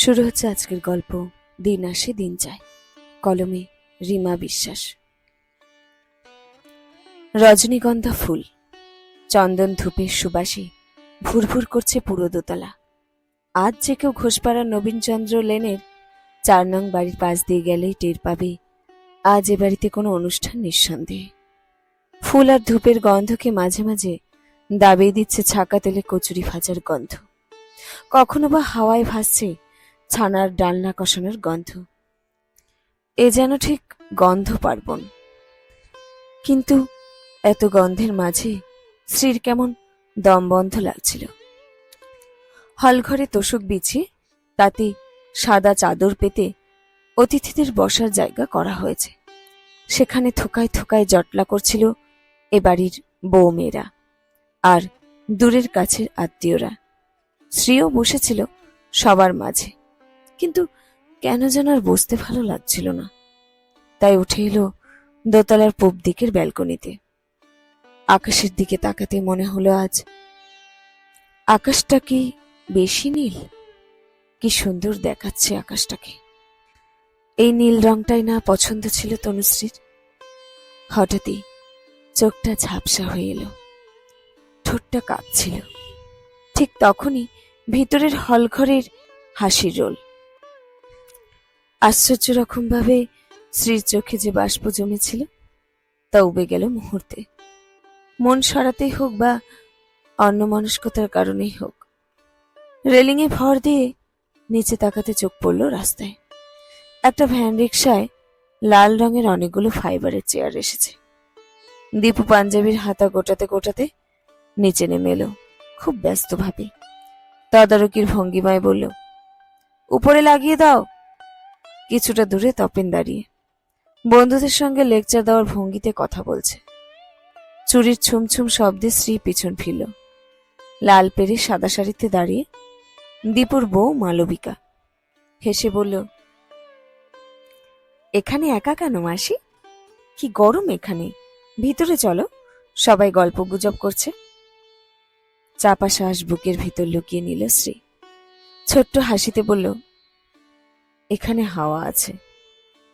শুরু হচ্ছে আজকের গল্প। দিন আসে, দিন যায়। কলমে রিমা বিশ্বাস। রজনীগন্ধা ফুল। চন্দন ধূপের সুবাসে ভুরভুর করছে পুরো দোতলা। আজ যে কেউ ঘোষপাড়া নবীনচন্দ্র লেনের চার নং বাড়ির পাশ দিয়ে গেলেই টের পাবে, আজ এ বাড়িতে কোনো অনুষ্ঠান নিঃসন্দেহে। ফুল আর ধূপের গন্ধকে মাঝে মাঝে দাবিয়ে দিচ্ছে ছাকা তেলে কচুরি ভাজার গন্ধ। কখনো বা হাওয়ায় ভাসছে ছানার ডালনা কষানোর গন্ধ। এ যেন ঠিক গন্ধ পার্বণ। কিন্তু এত গন্ধের মাঝে স্ত্রীর কেমন দম বন্ধ লাগছিল। হলঘরে তোষক বিছিয়ে তাতে সাদা চাদর পেতে অতিথিদের বসার জায়গা করা হয়েছে। সেখানে থোকায় থোকায় জটলা করছিল এ বাড়ির বৌমেয়েরা আর দূরের কাছের আত্মীয়রা। স্ত্রীও বসেছিল সবার মাঝে। কিন্তু কেন যেন আর বসতে ভালো লাগছিল না। তাই উঠে এলো দোতলার পূব দিকের ব্যালকনিতে। আকাশের দিকে তাকাতে মনে হলো আজ আকাশটা কি বেশি নীল? কি সুন্দর দেখাচ্ছে আকাশটাকে। এই নীল রংটাই না পছন্দ ছিল তনুশ্রীর। হঠাৎই চোখটা ঝাপসা হয়ে এলো। ঠোঁটটা কাঁপছিল। ঠিক তখনই ভিতরের হলঘরের হাসির রোল আশ্চর্য রকম ভাবে স্ত্রীর চোখে যে বাষ্প জমেছিল, তা উবে গেল মুহূর্তে। মন সরাতেই হোক বা অন্যমনস্কতার কারণেই হোক রেলিংয়ে ভর দিয়ে নিচে তাকাতে চোখ পড়ল রাস্তায়। একটা ভ্যান রিক্সায় লাল রঙের অনেকগুলো ফাইবারের চেয়ার এসেছে। দীপু পাঞ্জাবির হাতা গোটাতে গোটাতে নিচে নেমে এলো, খুব ব্যস্তভাবে। তদারকির ভঙ্গিমায় বলল, উপরে লাগিয়ে দাও। কিছুটা দূরে তপেন দাঁড়িয়ে। বন্ধুদের সঙ্গে লেকচার দেওয়ার ভঙ্গিতে কথা বলছে। চুরির ছুমছুম শব্দে শ্রী পিছন ফিরল। লাল পেরে সাদা শাড়িতে দাঁড়িয়ে দীপুর বউ মালবিকা। হেসে বলল, এখানে একা কেন মাসি? কি গরম এখানে। ভিতরে চলো, সবাই গল্প গুজব করছে। চাপা শ্বাস বুকের ভিতর লুকিয়ে নিল শ্রী ছোট্ট হাসিতে বলল এখানে হাওয়া আছে।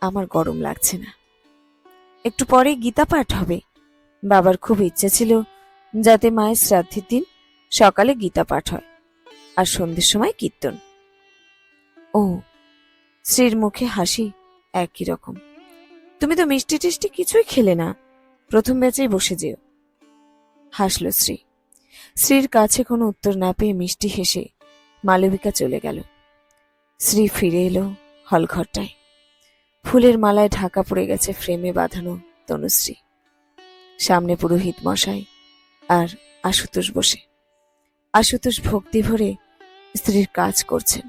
আমার গরম লাগছে না। একটু পরে গীতা পাঠ হবে। বাবার খুব ইচ্ছে ছিল যাতে মায়ের শ্রাদ্ধের দিন সকালে গীতা পাঠ হয় আর সন্ধ্যের সময় কীর্তন। ও শ্রীর মুখে হাসি একই রকম। তুমি তো মিষ্টি টিষ্টি কিছুই খেলে না। প্রথম ব্যাচেই বসে যেও। হাসল শ্রী শ্রীর কাছে কোনো উত্তর না পেয়ে মিষ্টি হেসে মালবিকা চলে গেল। শ্রী ফিরে এলো। হলঘরটায়। ফুলের মালায় ঢাকা পড়ে গেছে ফ্রেমে বাঁধানো তনুশ্রী। সামনে পুরোহিত মশাই আর আশুতোষ বসে। আশুতোষ ভক্তি ভরে স্ত্রীর কাজ করছেন।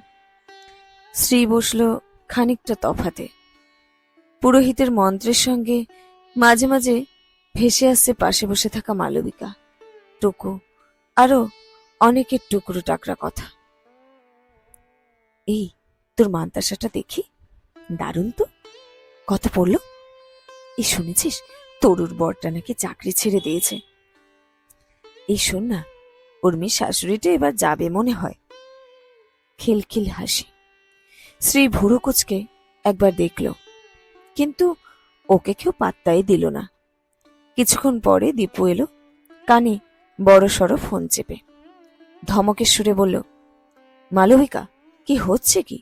স্ত্রী বসল খানিকটা তফাতে। পুরোহিতের মন্ত্রের সঙ্গে মাঝে মাঝে ভেসে আসছে পাশে বসে থাকা মালবিকা। টুকু আরও অনেকের টুকরো টাকরা কথা। এই তোর মান্তাসাটা দেখি? দারুণ তো। কত পড়ল? এই শুনেছিস? তরুর বরটা নাকি চাকরি ছেড়ে দিয়েছে। এই শোন না উর্মির শাশুড়িটা এবার যাবে মনে হয়। খিলখিল হাসি। শ্রী ভুরু কুচকে একবার দেখল, কিন্তু ওকে কেউ পাত্তাই দিল না। কিছুক্ষণ পরে দীপু এলো, কানে বড় সড়ো ফোন চেপে। ধমকের সুরে বলল মালবিকা কি হচ্ছে কি?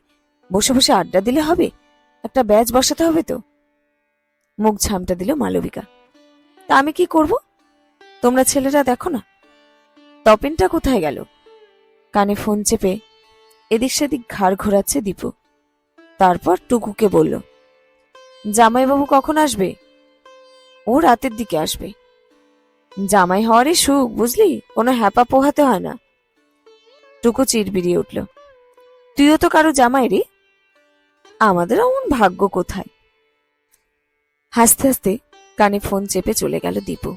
বসে বসে আড্ডা দিলে হবে? একটা ব্যাচ বসাতে হবে তো? মুখ ঝামটা দিল মালবিকা। তা আমি কি করব? তোমরা ছেলেরা দেখো না। তপেনটা কোথায় গেল? কানে ফোন চেপে এদিক সেদিক ঘাড় ঘোরাচ্ছে দীপু। তারপর টুকুকে বলল, জামাইবাবু কখন আসবে? ও রাতের দিকে আসবে। জামাই হওয়ারই সুখ, বুঝলি? কোনো হ্যাপা পোহাতে হয় না। টুকু চিরবিরিয়ে উঠল, তুইও তো কারও জামাই রে? আমাদের অমন ভাগ্য কোথায়? হাসতে হাসতে কানে ফোন চেপে চলে গেল দীপু।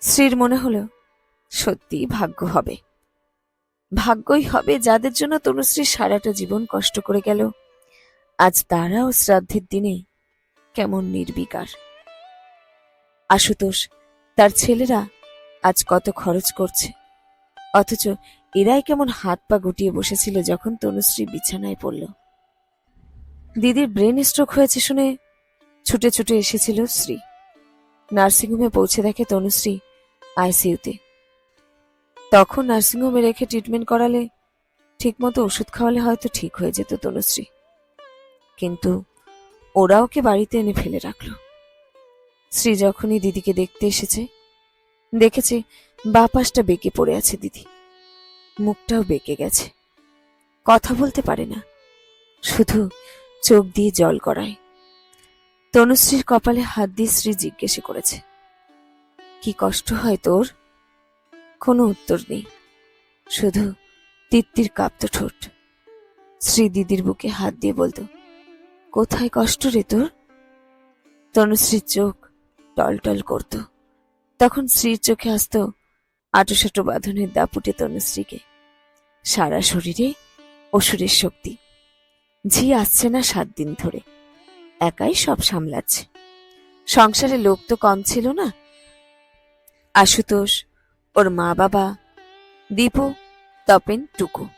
শ্রীর মনে হলো, সত্যি ভাগ্য হবে। ভাগ্যই হবে যাদের জন্য তনুশ্রী সারাটা জীবন কষ্ট করে গেল। আজ তারাও শ্রাদ্ধের দিনে কেমন নির্বিকার। আশুতোষ, তার ছেলেরা আজ কত খরচ করছে। অথচ এরাই কেমন হাত পা গুটিয়ে বসেছিল যখন তনুশ্রী বিছানায় পড়ল। দিদির ব্রেন স্ট্রোক হয়েছে শুনে ছুটে ছুটে এসেছিল শ্রী। নার্সিংহোমে পৌঁছে দেখে তনুশ্রী আইসিইউতে। তখন নার্সিংহোমে রেখে ট্রিটমেন্ট করালে ঠিকমতো ওষুধ খাওয়ালে হয়তো ঠিক হয়ে যেত তনুশ্রী। কিন্তু ওরা ওকে বাড়িতে এনে ফেলে রাখল। শ্রী যখনই দিদিকে দেখতে এসেছে, দেখেছে বা পাশটা বেঁকে পড়ে আছে দিদি। মুখটাও বেঁকে গেছে। কথা বলতে পারে না। শুধু চোখ দিয়ে জল করায় তনুশ্রীর কপালে হাত দিয়ে শ্রী জিজ্ঞেস করেছে, কি কষ্ট হয় তোর? কোনো উত্তর নেই। শুধু তিত্তির কাঁপত ঠোঁট। শ্রী দিদির বুকে হাত দিয়ে বলতো, কোথায় কষ্ট রে তোর? তনুশ্রীর চোখ টলটল করত। তখন শ্রীর চোখে আসতো আটোসাটো বাঁধনের দাপুটে তনুশ্রীকে। সারা শরীরে অসুরের শক্তি। ঝি আসছে না সাত দিন ধরে। একাই সব সামলাচ্ছে। সংসারে লোক তো কম ছিল না। আশুতোষ, ওর মা বাবা, দীপু, তপেন, টুকু।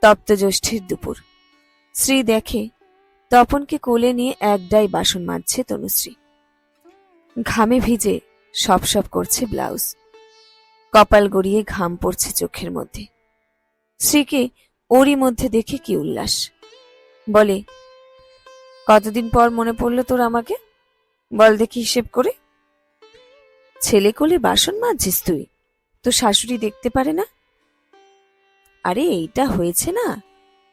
তপ্ত জ্যৈষ্ঠের দুপুর। শ্রী দেখে তপনকে কোলে নিয়ে একডাই বাসন মাজছে তনুশ্রী। ঘামে ভিজে সপ সপ করছে ব্লাউজ। কপাল গড়িয়ে ঘাম পড়ছে চোখের মধ্যে। শ্রীকে ওরই মধ্যে দেখে কি উল্লাস। বলে, কতদিন পর মনে পড়ল তোর আমাকে? বল দেখি হিসেব করে। ছেলে কোলে বাসন মাজছিস তুই? তো শাশুড়ি দেখতে পারে না? আরে, এইটা হয়েছে না।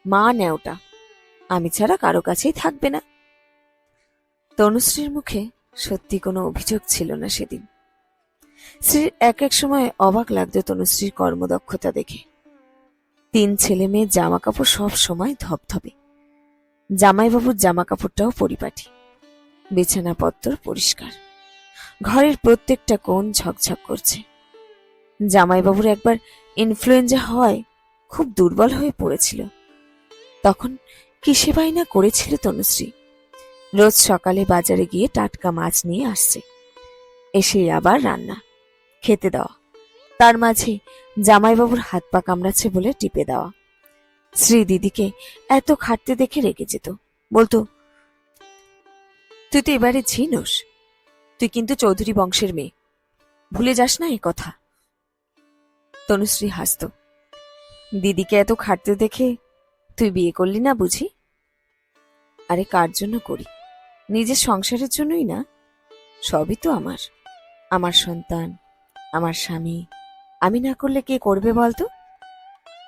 মা নেওটা আমি ছাড়া কারও কাছেই থাকবে না। তনুশ্রীর মুখে সত্যি কোনো অভিযোগ ছিল না সেদিন। শ্রীর এক এক সময় অবাক লাগতো তনুশ্রীর কর্মদক্ষতা দেখে। তিন ছেলে মেয়ে জামা কাপড় সব সময় ধপধপে। জামাইবাবুর জামা কাপড়টাও পরিপাটি। বিছানাপত্র পরিষ্কার। ঘরের প্রত্যেকটা কোণ ঝকঝক করছে। জামাইবাবুর একবার ইনফ্লুয়েঞ্জা হয় খুব দুর্বল হয়ে পড়েছিল। তখন কি সেবাই না করেছিল তনুশ্রী? রোজ সকালে বাজারে গিয়ে টাটকা মাছ নিয়ে আসছে। এসে আবার রান্না, খেতে দেওয়া। তার মাঝে জামাইবাবুর হাত পা কামড়াচ্ছে বলে টিপে দেওয়া। শ্রী দিদিকে এত খাটতে দেখে রেগে যেত। বলতো, তুই তো এবারে ঝিনুস তুই কিন্তু চৌধুরী বংশের মেয়ে। ভুলে যাস না এ কথা? তনুশ্রী হাসত, দিদিকে এত খাটতে দেখে তুই বিয়ে করলি না বুঝি? আরে কার জন্য করি? নিজের সংসারের জন্যই না, সবই তো আমার। আমার সন্তান, আমার স্বামী, আমি না করলে কে করবে বলতো?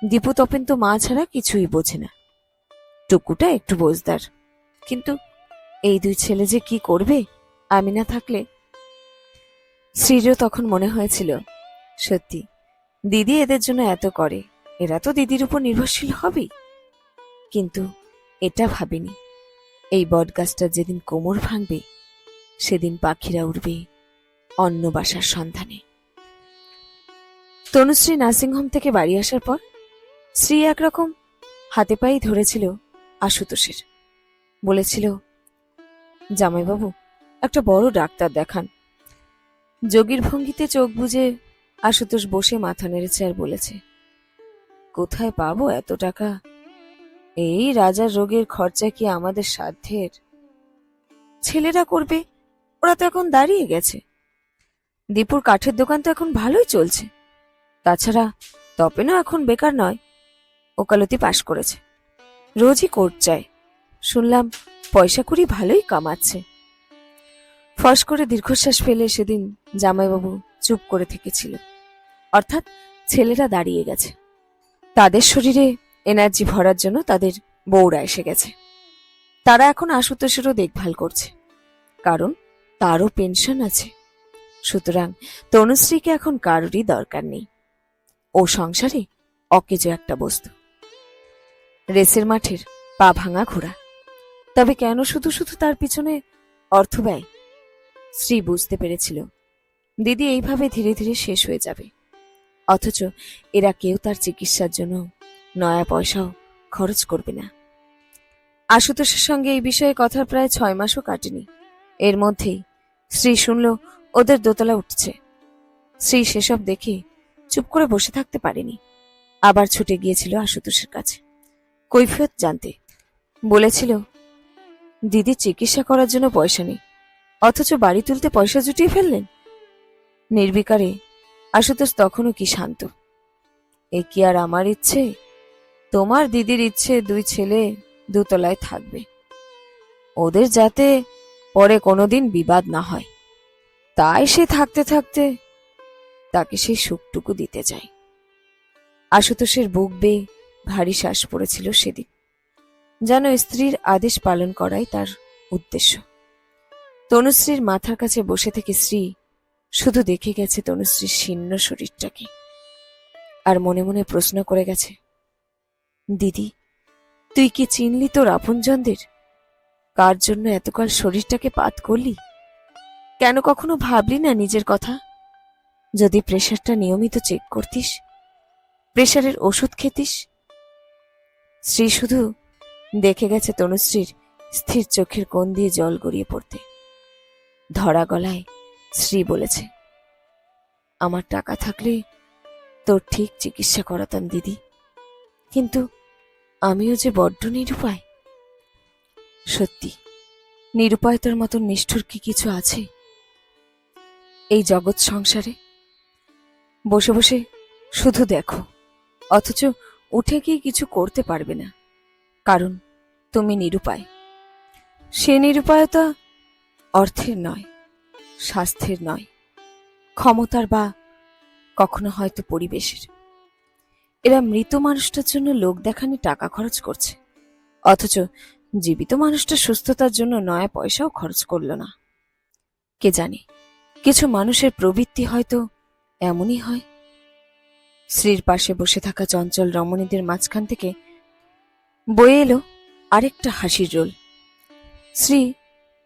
দীপু তপেন তো মা ছাড়া কিছুই বোঝে না। টুকুটা একটু বোঝদার। কিন্তু এই দুই ছেলে যে কি করবে আমি না থাকলে? শ্রীরও তখন মনে হয়েছিল, সত্যি, দিদি এদের জন্য এত করে, এরা তো দিদির উপর নির্ভরশীল হবেই। কিন্তু এটা ভাবিনি। এই বটগাছটা যেদিন কোমর ভাঙবে, সেদিন পাখিরা উঠবে অন্য বাসার সন্ধানে। তনুশ্রী নার্সিংহোম থেকে বাড়ি আসার পর শ্রী একরকম, হাতে পায়েই ধরেছিল আশুতোষের। বলেছিল, জামাইবাবু, একটা বড় ডাক্তার দেখান। যোগীর ভঙ্গিতে চোখ বুজে আশুতোষ বসে মাথা নেড়েছে আর বলেছে, কোথায় পাবো এত টাকা? এই রাজার রোগের খরচা কি আমাদের সাধ্যের? ছেলেরা করবে, ওরা তো এখন দাঁড়িয়ে গেছে। দীপুর কাঠের দোকান তো এখন ভালোই চলছে। তাছাড়া তপেনও এখন বেকার নয়। ওকালতি পাশ করেছে। রোজই কোর্ট যায়। শুনলাম, পয়সা কুড়ি ভালোই কামাচ্ছে। ফস করে দীর্ঘশ্বাস ফেলে সেদিন জামাইবাবু চুপ করে থেকেছিল। অর্থাৎ ছেলেরা দাঁড়িয়ে গেছে। তাদের শরীরে এনার্জি ভরার জন্য তাদের বউরা এসে গেছে। তারা এখন আশুতোষেরও দেখভাল করছে। কারণ তারও পেনশন আছে। সুতরাং তনুশ্রীকে এখন কারোরই দরকার নেই। ও সংসারে অকেজো একটা বস্তু। রেসের মাঠের পা ভাঙা ঘোড়া। তবে কেন শুধু শুধু তার পিছনে অর্থ ব্যয়? শ্রী বুঝতে পেরেছিল, দিদি এইভাবে ধীরে ধীরে শেষ হয়ে যাবে। অথচ এরা কেউ তার চিকিৎসার জন্য নয়া পয়সাও খরচ করবে না। আশুতোষের সঙ্গে এই বিষয়ে কথা প্রায় ছয় মাসও কাটেনি। এর মধ্যেই শ্রী শুনল, ওদের দোতলা উঠছে। শ্রী সেসব দেখে চুপ করে বসে থাকতে পারেনি। আবার ছুটে গিয়েছিল আশুতোষের কাছে। কৈফিয়ত জানতে। বলেছিল, দিদি চিকিৎসা করার জন্য পয়সা নেই, অথচ বাড়ি তুলতে পয়সা জুটিয়ে ফেললেন? নির্বিকারে আশুতোষ তখনও কি শান্ত। এ কি আর আমার ইচ্ছে? তোমার দিদির ইচ্ছে দুই ছেলে দুতলায় থাকবে। ওদের যাতে পরে কোনোদিন বিবাদ না হয়। তাই সে থাকতে থাকতে তাকে সেই সুখটুকু দিতে চায়। আশুতোষের বুক বেয়ে ভারী শ্বাস পড়েছিল সেদিন। যেন স্ত্রীর আদেশ পালন করাই তার উদ্দেশ্য। তনুশ্রীর মাথার কাছে বসে থেকে স্ত্রী শুধু দেখে গেছে তনুশ্রীর শীর্ণ শরীরটাকে। আর মনে মনে প্রশ্ন করে গেছে, দিদি, তুই কি চিনলি তোর আপনজনদের? কার জন্য এতকাল শরীরটাকে পাত করলি? কেন কখনো ভাবলি না নিজের কথা? যদি প্রেশারটা নিয়মিত চেক করতিস, প্রেশারের ওষুধ খেতিস শ্রী শুধু দেখে গেছে তনুশ্রীর স্থির চোখের কোণ দিয়ে জল গড়িয়ে পড়তে। ধরা গলায় শ্রী বলেছে, আমার টাকা থাকলে তোর ঠিক চিকিৎসা করাতাম, দিদি। কিন্তু আমিও যে বড্ড নিরুপায়। সত্যি, নিরুপায়তার মতন নিষ্ঠুর কি কিছু আছে? এই জগৎ সংসারে বসে বসে শুধু দেখো, অথচ উঠে গিয়ে কিছু করতে পারবে না। কারণ তুমি নিরুপায়। সে নিরুপায়তা অর্থের নয়, স্বাস্থ্যের নয়, ক্ষমতার বা কখনো হয়তো পরিবেশের। এরা মৃত মানুষটার জন্য লোক দেখানি টাকা খরচ করছে, অথচ জীবিত মানুষটা সুস্থতার জন্য নয়া পয়সাও খরচ করল না। কে জানে, কিছু মানুষের প্রবৃত্তি হয়তো এমনই হয়। শ্রীর পাশে বসে থাকা চঞ্চল রমণীদের মাঝখান থেকে বয়ে এলো আরেকটা হাসির রোল। শ্রী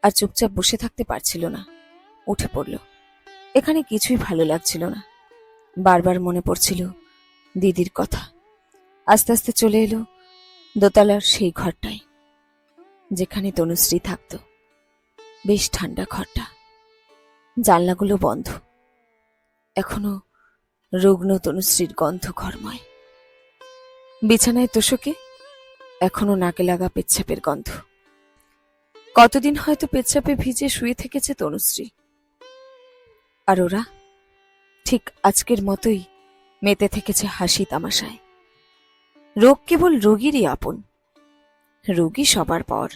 আর চুপচাপ বসে থাকতে পারছিল না। উঠে পড়ল। এখানে কিছুই ভালো লাগছিল না। বারবার মনে পড়ছিল দিদির কথা। আস্তে আস্তে চলে এলো দোতলার সেই ঘরটায়, যেখানে তনুশ্রী থাকত। বেশ ঠান্ডা ঘরটা। জানলাগুলো বন্ধ। এখনও রুগ্ন তনুশ্রীর গন্ধ ঘরময়। বিছানায় তোষকে এখনও নাকে লাগা পেচ্ছাপের গন্ধ। কতদিন হয়তো পেচ্ছাপে ভিজে শুয়ে থেকেছে তনুশ্রী। আর ওরা ঠিক আজকের মতোই মেতে থেকেছে হাসি তামাশায়। রোগ কেবল রোগীরই আপন, রোগী সবার পর।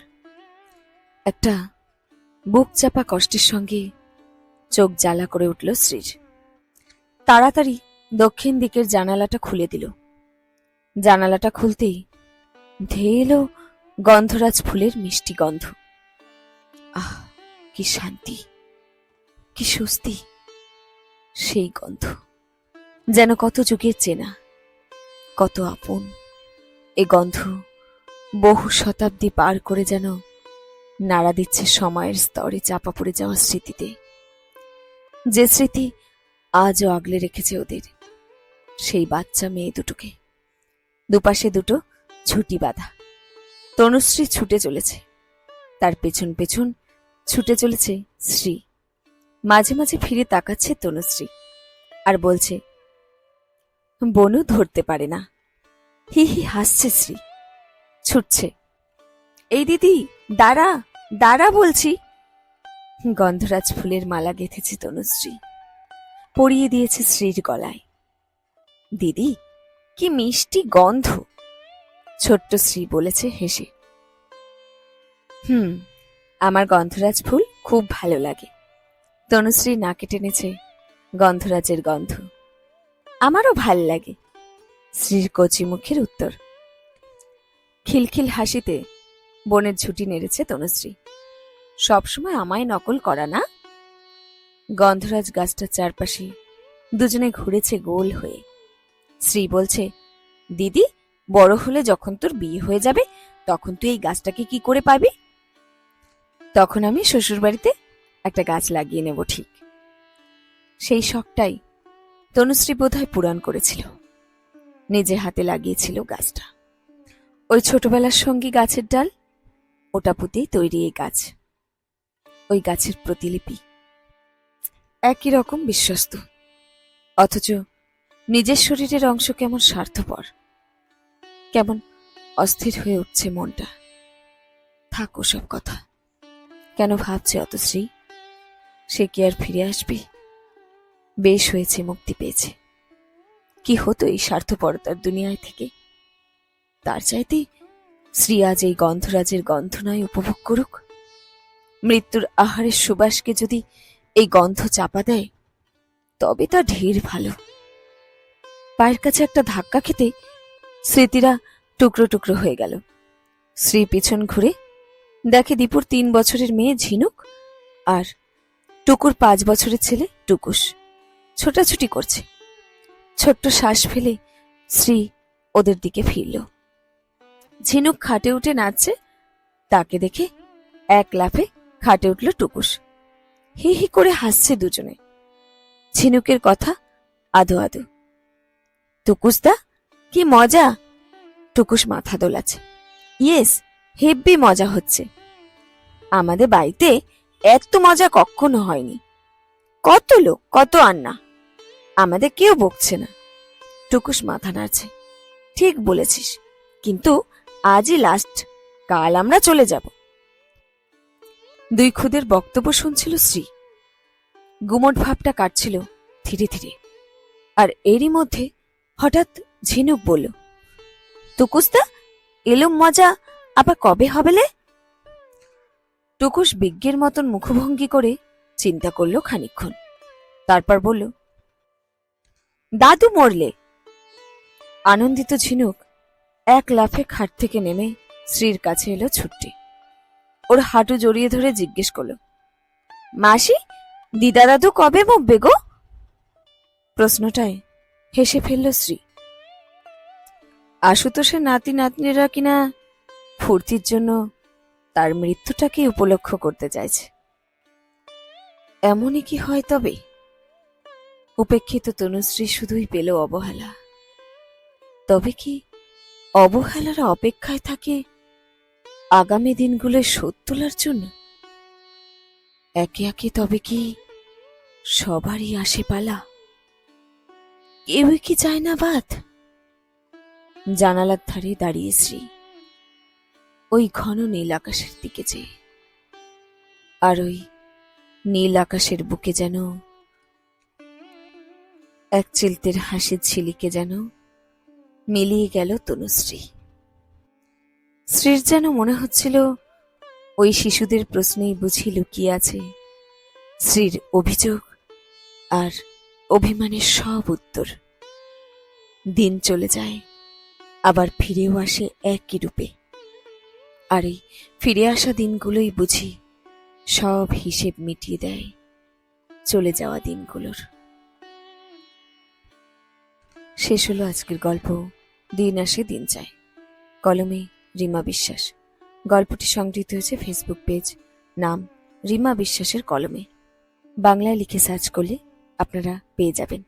একটা বুক চাপা কষ্টের সঙ্গে চোখ জ্বালা করে উঠল শ্রীর তাড়াতাড়ি দক্ষিণ দিকের জানালাটা খুলে দিল। জানালাটা খুলতেই ধেয়ে এলো গন্ধরাজ ফুলের মিষ্টি গন্ধ। আহ, কি শান্তি, কি স্বস্তি, সেই গন্ধ। যেন কত যুগের চেনা, কত আপন। এ গন্ধ বহু শতাব্দী পার করে যেন নাড়া দিচ্ছে সময়ের স্তরে চাপা পড়ে যাওয়া স্মৃতিতে। যে স্মৃতি আজও আগলে রেখেছে ওদের। সেই বাচ্চা মেয়ে দুটোকে। দুপাশে দুটো ছুটি বাঁধা। তনুশ্রী ছুটে চলেছে। তার পেছন পেছন ছুটে চলেছে শ্রী। মাঝে মাঝে ফিরে তাকাচ্ছে তনুশ্রী আর বলছে, বনু ধরতে পারে না। হি হি হাসছে শ্রী। ছুটছে। এই দিদি, দাঁড়া দাঁড়া বলছি। গন্ধরাজ ফুলের মালা গেঁথেছে তনুশ্রী। পরিয়ে দিয়েছে শ্রীর গলায়। দিদি, কি মিষ্টি গন্ধ। ছোট্ট শ্রী বলেছে হেসে। হুম, আমার গন্ধরাজ ফুল খুব ভালো লাগে। তনুশ্রী নাকে টেনেছে গন্ধরাজের গন্ধ। আমারও ভালো লাগে শ্রীর কচি মুখের উত্তর। খিলখিল হাসিতে বনের ঝুঁটি নেড়েছে তনুশ্রী। সবসময় আমায় নকল করা না? গন্ধরাজ গাছটার চারপাশে দুজনে ঘুরেছে গোল হয়ে। শ্রী বলছে, দিদি, বড় হলে যখন তোর বিয়ে হয়ে যাবে, তখন তুই এই গাছটাকে কি করে পাবি? তখন আমি শ্বশুরবাড়িতে একটা গাছ লাগিয়ে নেব ঠিক। সেই শখটাই তনুশ্রী বোধহয় পূরণ করেছিল। নিজে হাতে লাগিয়েছিল গাছটা। ওই ছোটবেলার সঙ্গী গাছের ডাল, ওটা পুঁতেই তৈরি এই গাছ। ওই গাছের প্রতিলিপি। একই রকম বিশ্বস্ত। অথচ নিজের শরীরের অংশ কেমন স্বার্থপর? কেমন অস্থির হয়ে উঠছে মনটা? থাক সব কথা। কেন ভাবছে অত শ্রী সে কি আর ফিরে আসবে? বেশ হয়েছে, মুক্তি পেয়েছে। কি হতো এই স্বার্থপরতার দুনিয়ায় থেকে? তার চাইতে শ্রী আজ এই গন্ধরাজের গন্ধনায় উপভোগ করুক? মৃত্যুর আহারের সুবাসকে যদি এই গন্ধ চাপা দেয়, তবে তা ঢের ভালো। পায়ের কাছে একটা ধাক্কা খেতে স্মৃতিরা টুকরো টুকরো হয়ে গেল। শ্রী পিছন ঘুরে দেখে দীপুর তিন বছরের মেয়ে ঝিনুক আর টুকুর পাঁচ বছরের ছেলে টুকুস ছোটাছুটি করছে। ছোট্ট শ্বাস ফেলে শ্রী ওদের দিকে ফিরল। ঝিনুক খাটে উঠে নাচছে। তাকে দেখে এক লাফে খাটে উঠল টুকুস হি হি করে হাসছে দুজনে। ঝিনুকের কথা আদো আদো। টুকুসদা কি মজা? টুকুস মাথা দোলাচ্ছে। ইয়েস, হেব্বি মজা হচ্ছে। আমাদের বাড়িতে এত মজা কখনো হয়নি। কত লোক, কত আন্না। আমাদের কেউ বকছে না। টুকুস মাথা নাড়ছে। ঠিক বলেছিস। কিন্তু আজই লাস্ট কাল আমরা চলে যাব। দুই খুদের বক্তব্য শুনছিল শ্রী। গুমট ভাবটা কাটছিল ধীরে ধীরে। আর এরই মধ্যে হঠাৎ ঝিনুক বলল, টুকুসদা, এলুম মজা আবার কবে হবেলে টুকুস বিজ্ঞের মতন মুখভঙ্গি করে চিন্তা করল খানিকক্ষণ। তারপর বলল, দাদু মরলে? আনন্দিত ঝিনুক এক লাফে খাট থেকে নেমে শ্রীর কাছে এলো ছুট্টি। ওর হাঁটু জড়িয়ে ধরে জিজ্ঞেস করল, মাসি, দিদা দাদু কবে মরবে গো? প্রশ্নটায় হেসে ফেলল শ্রী। আশুতোষের নাতি নাতনিরা কিনা ফুর্তির জন্য তার মৃত্যুটাকে উপলক্ষ করতে চাইছে। এমনই কি হয় তবে? উপেক্ষিত তনুশ্রী শুধুই পেল অবহেলা। তবে কি অবহেলার অপেক্ষায় থাকে আগামী দিনগুলো শোধ তোলার জন্য? একে একে তবে কি সবারই আসে পালা। কেউই কি চায় না বাদ? জানালার ধারে দাঁড়িয়ে শ্রী। ওই ঘন নীল আকাশের দিকে চেয়ে আর ওই নীল আকাশের বুকে যেন এক চিলতের হাসির ঝিলিকে যেন মিলিয়ে গেল তনুশ্রী। শ্রীর যেন মনে হচ্ছিল ওই শিশুদের প্রশ্নেই বুঝি লুকিয়ে আছে শ্রীর অভিযোগ আর অভিমানের সব উত্তর। দিন চলে যায়, আবার ফিরেও আসে একই রূপে। আর এই ফিরে আসা দিনগুলোই বুঝি সব হিসেব মিটিয়ে দেয় চলে যাওয়া দিনগুলোর। শেষ হলো আজকের গল্প, দিন আসে দিন যায়। কলমে রিমা বিশ্বাস। গল্পটি সংগৃহীত হয়েছে ফেসবুক পেজ, নাম রিমা বিশ্বাসের কলমে। বাংলায় লিখে সার্চ করলে আপনারা পেয়ে যাবেন।